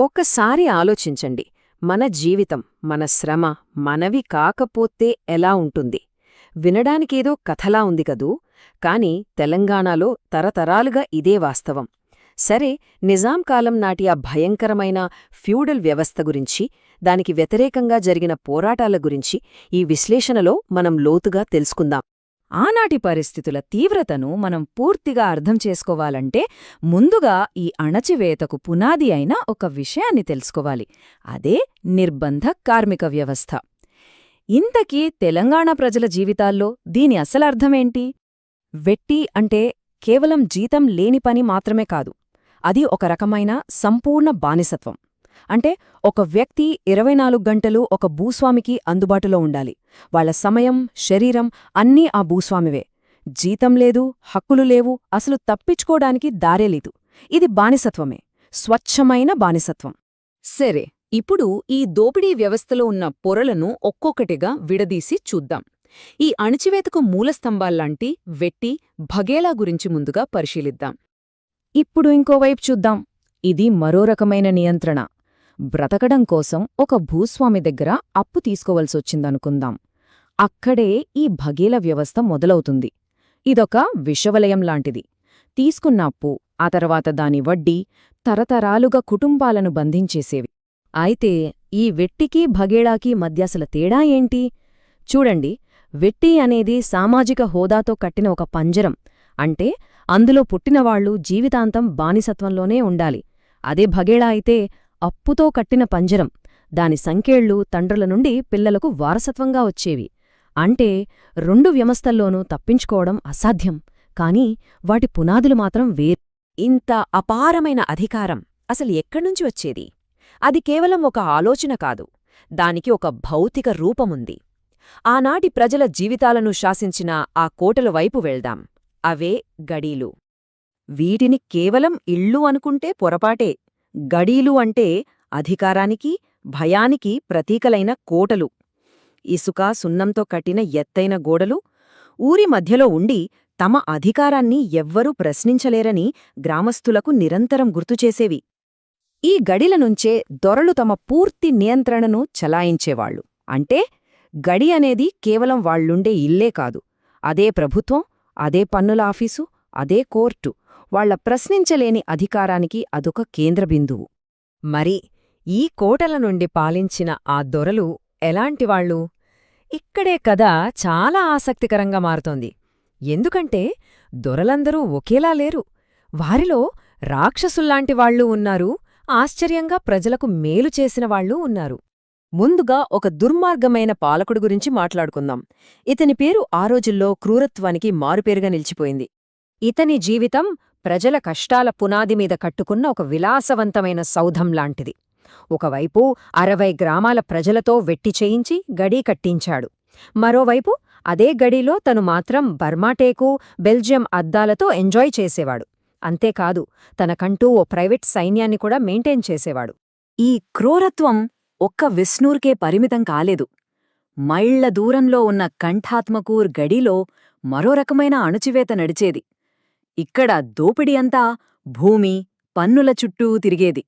ఒక్కసారి ఆలోచించండి. మన జీవితం మన శ్రమ మనవి కాకపోతే ఎలా ఉంటుంది? వినడానికేదో కథలా ఉంది కదూ? కాని తెలంగాణలో తరతరాలుగా ఇదే వాస్తవం. సరే నిజాం కాలం నాటి ఆ భయంకరమైన ఫ్యూడల్ వ్యవస్థ గురించి దానికి వ్యతిరేకంగా జరిగిన పోరాటాల గురించి ఈ విశ్లేషణలో మనం లోతుగా తెలుసుకుందాం. ఆనాటి పరిస్థితుల తీవ్రతను మనం పూర్తిగా అర్థం చేసుకోవాలంటే ముందుగా ఈ అణచివేతకు పునాది అయిన ఒక విషయాన్ని తెలుసుకోవాలి. అదే నిర్బంధ కార్మిక వ్యవస్థ. ఇంతకీ తెలంగాణ ప్రజల జీవితాల్లో దీని అసలర్థమేంటి? వెట్టి అంటే కేవలం జీతం లేని పని మాత్రమే కాదు. అది ఒక రకమైన సంపూర్ణ బానిసత్వం. అంటే ఒక వ్యక్తి ఇరవై నాలుగు గంటలు ఒక భూస్వామికి అందుబాటులో ఉండాలి. వాళ్ళ సమయం శరీరం అన్నీ ఆ భూస్వామివే. జీతం లేదు హక్కులు లేవు అసలు తప్పించుకోడానికి దారేలేదు ఇది బానిసత్వమే. స్వచ్ఛమైన బానిసత్వం. సరే ఇప్పుడు ఈ దోపిడీ వ్యవస్థలో ఉన్న పొరలను ఒక్కొక్కటిగా విడదీసి చూద్దాం. ఈ అణచివేతకు మూలస్తంభాల్లాంటి వెట్టి భగేలా గురించి ముందుగా పరిశీలిద్దాం. ఇప్పుడు ఇంకోవైపు చూద్దాం. ఇది మరో రకమైన నియంత్రణ. బ్రతకడం కోసం ఒక భూస్వామి దగ్గర అప్పు తీసుకోవలసొచ్చిందనుకుందాం. అక్కడే ఈ భగీల వ్యవస్థ మొదలవుతుంది. ఇదొక విషవలయం లాంటిది. తీసుకున్న అప్పు ఆ తర్వాత దాని వడ్డీ తరతరాలుగా కుటుంబాలను బంధించేసేవి. అయితే ఈ వెట్టికి భగేళాకి మధ్యసల తేడా ఏంటి? చూడండి వెట్టి అనేది సామాజిక హోదాతో కట్టిన ఒక పంజరం. అంటే అందులో పుట్టినవాళ్ళు జీవితాంతం బానిసత్వంలోనే ఉండాలి. అదే భగేళా అయితే అప్పుతో కట్టిన పంజరం. దాని సంకేళ్ళు తండ్రుల నుండి పిల్లలకు వారసత్వంగా వచ్చేవి. అంటే రెండు వ్యవస్థల్లోనూ తప్పించుకోవడం అసాధ్యం. కాని వాటి పునాదులు మాత్రం వేరు. ఇంత అపారమైన అధికారం అసలు ఎక్కడ్నుంచి వచ్చేది? అది కేవలం ఒక ఆలోచన కాదు. దానికి ఒక భౌతిక రూపముంది. ఆనాటి ప్రజల జీవితాలను శాసించిన ఆ కోటల వైపు వెళ్దాం. అవే గడీలు. వీటిని కేవలం ఇళ్ళు అనుకుంటే పొరపాటే. గడీలు అంటే అధికారానికి భయానికి ప్రతీకలైన కోటలు. ఇసుక సున్నంతో కట్టిన ఎత్తైన గోడలు ఊరి మధ్యలో ఉండి తమ అధికారాన్ని ఎవ్వరూ ప్రశ్నించలేరని గ్రామస్థులకు నిరంతరం గుర్తుచేసేవి ఈ గడిల నుంచే దొరలు తమ పూర్తి నియంత్రణను చలాయించేవాళ్ళు అంటే గడి అనేది కేవలం వాళ్ళుండే ఇల్లే కాదు. అదే ప్రభుత్వం అదే పన్నుల ఆఫీసు అదే కోర్టు. వాళ్ళ ప్రశ్నించలేని అధికారానికి అదొక కేంద్రబిందువు మరి ఈ కోటల నుండి పాలించిన ఆ దొరలు ఎలాంటివాళ్ళు ఇక్కడే కథ చాలా ఆసక్తికరంగా మారుతోంది. ఎందుకంటే దొరలందరూ ఒకేలా లేరు. వారిలో రాక్షసుల్లాంటివాళ్ళూ ఉన్నారు ఆశ్చర్యంగా ప్రజలకు మేలు చేసిన వాళ్ళూ ఉన్నారు. ముందుగా ఒక దుర్మార్గమైన పాలకుడు గురించి మాట్లాడుకుందాం. ఇతని పేరు ఆ రోజుల్లో క్రూరత్వానికి మారుపేరుగా నిలిచిపోయింది. ఇతని జీవితం ప్రజల కష్టాల పునాది మీద కట్టుకున్న ఒక విలాసవంతమైన సౌధం లాంటిది. ఒకవైపు అరవై గ్రామాల ప్రజలతో వెట్టి చేయించి గడీ కట్టించాడు. మరోవైపు అదే గడిలో తను మాత్రం బర్మాటేకు బెల్జియం అద్దాలతో ఎంజాయ్ చేసేవాడు. అంతేకాదు తనకంటూ ఓ ప్రైవేట్ సైన్యాన్ని కూడా మెయింటైన్ చేసేవాడు. ఈ క్రూరత్వం ఒక్క విష్ణూర్కే పరిమితం కాలేదు. మైళ్ళ దూరంలో ఉన్న కంఠాత్మకూర్ గడిలో మరో రకమైన అణుచివేత నడిచేది. ఇక్కడ దోపిడి అంతా భూమి పన్నుల చుట్టూ తిరిగేది.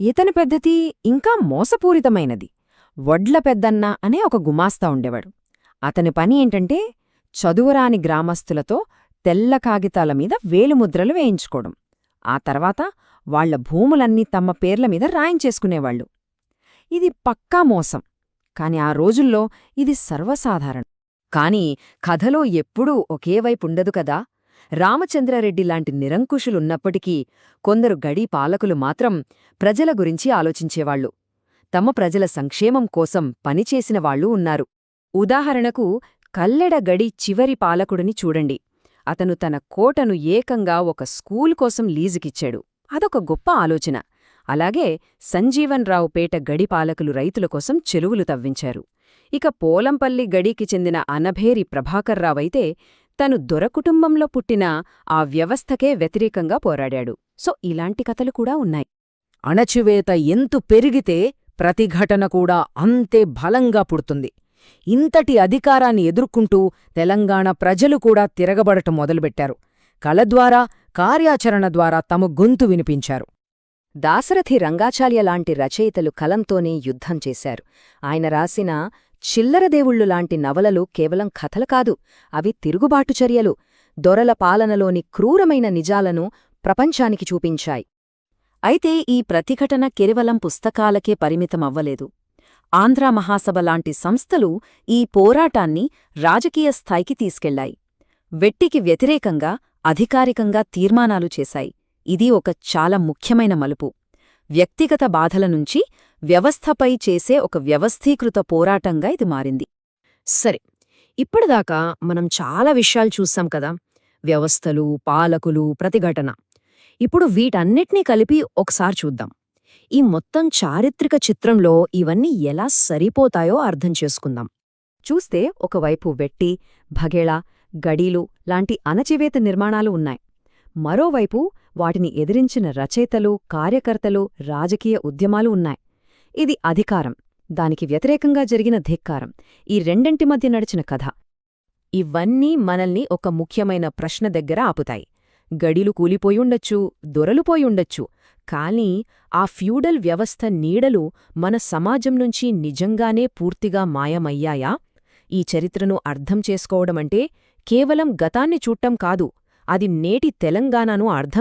ఇతని పెద్దతి ఇంకా మోసపూరితమైనది. వడ్ల పెద్దన్న అనే ఒక గుమాస్తా ఉండేవాడు. అతని పని ఏంటంటే చదువురాని గ్రామస్తులతో తెల్ల కాగితాల మీద వేలుముద్రలు వేయించుకోవడం. ఆ తర్వాత వాళ్ళ భూములన్నీ తమ పేర్ల మీద రాయించేసుకునేవాళ్ళు ఇది పక్కా మోసం. కాని ఆ రోజుల్లో ఇది సర్వసాధారణం. కాని కథలో ఎప్పుడూ ఒకే వైపుండదు కదా. రామచంద్రారెడ్డి లాంటి నిరంకుశులున్నప్పటికీ కొందరు గడీ పాలకులు మాత్రం ప్రజల గురించి ఆలోచించేవాళ్ళు తమ ప్రజల సంక్షేమం కోసం పనిచేసిన వాళ్ళూ ఉన్నారు. ఉదాహరణకు కల్లెడ గడి చివరి పాలకుడిని చూడండి. అతను తన కోటను ఏకంగా ఒక స్కూల్ కోసం లీజుకిచ్చాడు. అదొక గొప్ప ఆలోచన. అలాగే సంజీవన్రావు పేట గడి పాలకులు రైతుల కోసం చెలువులు తవ్వించారు. ఇక పోలంపల్లి గడికి చెందిన అనభేరి ప్రభాకర్రావైతే తను దొరకుటుంబంలో పుట్టిన ఆ వ్యవస్థకే వ్యతిరేకంగా పోరాడాడు. సో ఇలాంటి కథలు కూడా ఉన్నాయి. అణచివేత ఎంతు పెరిగితే ప్రతిఘటన కూడా అంతే బలంగా పుడుతుంది. ఇంతటి అధికారాన్ని ఎదుర్కొంటూ తెలంగాణ ప్రజలు కూడా తిరగబడటం మొదలుపెట్టారు. కళ ద్వారా కార్యాచరణ ద్వారా తమ గొంతు వినిపించారు. దాశరథి రంగాచార్య లాంటి రచయితలు కలంతోనే యుద్ధం చేశారు. ఆయన రాసిన చిల్లరదేవుళ్ళు లాంటి నవలలు కేవలం కథలు కాదు అవి తిరుగుబాటు చర్యలు. దొరల పాలనలోని క్రూరమైన నిజాలను ప్రపంచానికి చూపించాయి. అయితే ఈ ప్రతిఘటన కేవలం పుస్తకాలకే పరిమితమవ్వలేదు. ఆంధ్ర మహాసభ లాంటి సంస్థలు ఈ పోరాటాన్ని రాజకీయ స్థాయికి తీసుకెళ్ళాయి. వెట్టికి వ్యతిరేకంగా అధికారికంగా తీర్మానాలు చేశాయి. ఇది ఒక చాలా ముఖ్యమైన మలుపు. వ్యక్తిగత బాధల నుంచి వ్యవస్థపై చేసే ఒక వ్యవస్థీకృత పోరాటంగా ఇది మారింది. సరే ఇప్పటిదాకా మనం చాలా విషయాలు చూసాం కదా. వ్యవస్థలు పాలకులు ప్రతిఘటన. ఇప్పుడు వీటన్నిటినీ కలిపి ఒకసారి చూద్దాం. ఈ మొత్తం చారిత్రక చిత్రంలో ఇవన్నీ ఎలా సరిపోతాయో అర్థం చేసుకుందాం. చూస్తే ఒకవైపు వెట్టి భగేళ గడీలు లాంటి అణచివేత నిర్మాణాలు ఉన్నాయి. మరోవైపు వాటిని ఎదిరించిన రచయితలు కార్యకర్తలు రాజకీయ ఉద్యమాలు ఉన్నాయి. ఇది అధికారం. దానికి వ్యతిరేకంగా జరిగిన ధిక్కారం. ఈ రెండింటి మధ్య నడిచిన కథ. ఇవన్నీ మనల్ని ఒక ముఖ్యమైన ప్రశ్న దగ్గర ఆపుతాయి. గడిలు కూలిపోయుండొచ్చు దొరలుపోయుండొచ్చు కానీ ఆ ఫ్యూడల్ వ్యవస్థ నీడలు మన సమాజం నుంచి నిజంగానే పూర్తిగా మాయమయ్యాయా? ఈ చరిత్రను అర్థం చేసుకోవడమంటే కేవలం గతాన్ని చూట్టం కాదు అది నేటి తెలంగాణను అర్థం